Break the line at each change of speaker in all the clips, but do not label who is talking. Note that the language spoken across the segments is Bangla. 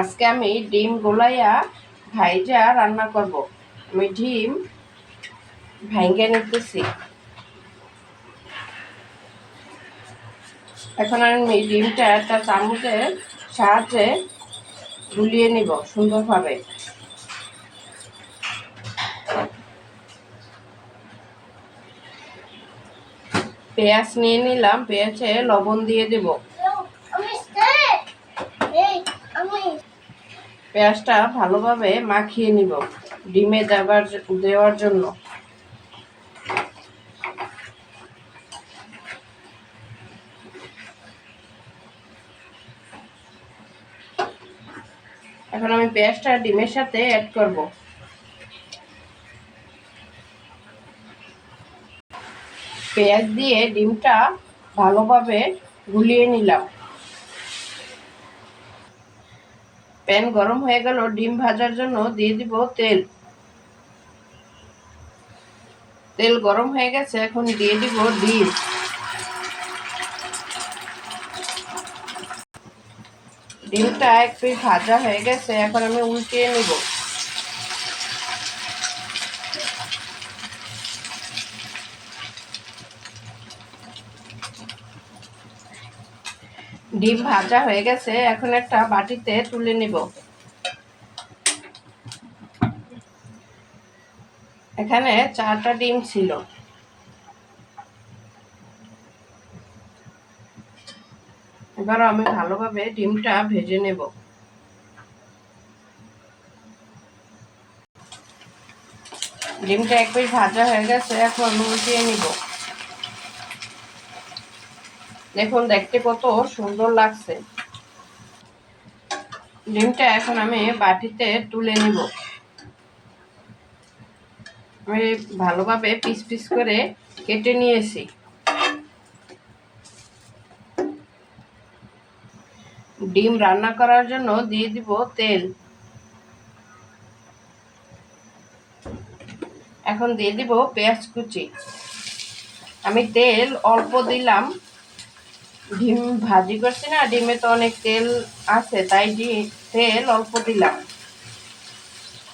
আজকে আমি ডিম গোলাইয়া ভাইজা রান্না করব। আমি ডিম ভাইঙ্গা নিতেছি। এখন আমি ডিমটা একটা চামচের সাহায্যে গুলিয়ে নিব সুন্দরভাবে। পেঁয়াজ নিয়ে নিলাম, পেঁয়াজে লবণ দিয়ে দেব। পেঁয়াজটা ভালোভাবে মাখিয়ে নিব, ডিমে দেওয়ার দেওয়ার জন্য। এখন আমি পেঁয়াজটা ডিমের সাথে অ্যাড করব। পেঁয়াজ দিয়ে ডিমটা ভালোভাবে গুলিয়ে নিলাম। প্যান গরম হয়ে গেল, ডিম ভাজার জন্য দিয়ে দিব তেল। তেল গরম হয়ে গেছে, এখন দিয়ে দিব ডিম। ডিমটা একটু ভাজা হয়ে গেছে, এখন আমি উল্টিয়ে নিব। ডিম ভাজা হয়ে গেছে, এখন একটা বাটিতে তুলে নিব। এখানে চারটা ডিম ছিল। এবার আমি ভালোভাবে ডিমটা ভেজে নেব। ডিমটা এক পিস ভাজা হয়ে গেছে, এখন উল্টিয়ে নিব। দেখুন, দেখতে কত সুন্দর লাগছে। ডিমটা এখন আমি বাটিতে তুলে নিব। আমি ভালোভাবে পিস পিস করে কেটে নিয়েছি। ডিম রান্না করার জন্য দিয়ে দিব তেল। এখন দিয়ে দিব পেঁয়াজ কুচি। আমি তেল অল্প দিলাম। ডিম ভাজি করছি না, ডিমে তো অনেক তেল আছে, তাই তেল অল্প দিলাম।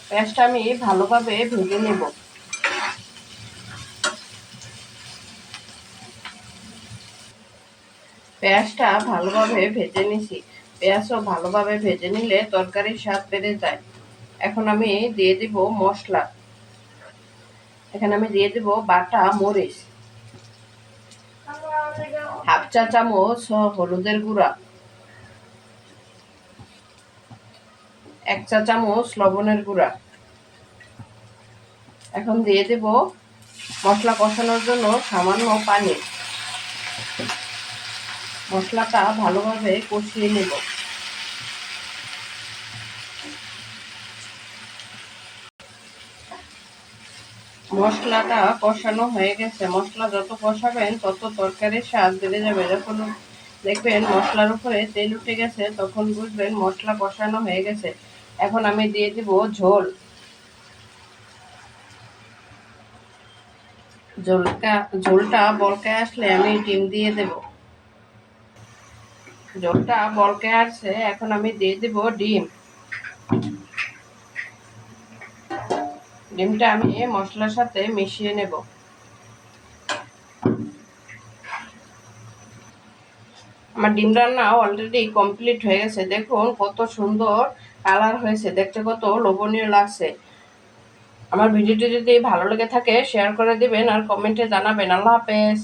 পেঁয়াজটা আমি ভালোভাবে ভেজে নেব। পেঁয়াজটা ভালোভাবে ভেজে নিছি। পেঁয়াজও ভালোভাবে ভেজে নিলে তরকারির স্বাদ বেড়ে যায়। এখন আমি দিয়ে দিব মশলা। এখানে আমি দিয়ে দিব বাটা মরিচ। চা চামচ হলুদের গুঁড়া। এক চা চামচ লবণের গুঁড়া। এখন দিয়ে দেব মশলা কষানোর জন্য সামান্য পানি। মশলাটা ভালোভাবে কষিয়ে নেব। মশলাটা কষানো হয়ে গেছে। মশলা যত কষাবেন, তত তরকারির স্বাদ বেড়ে যাবে। যখন দেখবেন মশলার উপরে তেল উঠে গেছে, তখন বুঝবেন মশলা কষানো হয়ে গেছে। এখন আমি দিয়ে দিব ঝোল। ঝোলটা ঝোলটা বলকে আসলে আমি ডিম দিয়ে দেব। ঝোলটা বলকে আসছে, এখন আমি দিয়ে দেব ডিম। ডিমটা আমি এই মশলার সাথে মিশিয়ে নেব। আমার ডিম রান্না অলরেডি কমপ্লিট হয়ে গেছে। দেখুন কত সুন্দর কালার হয়েছে। দেখতে কত লোভনীয় লাগছে। আমার ভিডিওটি যদি ভালো লেগে থাকে শেয়ার করে দিবেন আর কমেন্টে জানাবেন। আল্লাহ হাফেজ।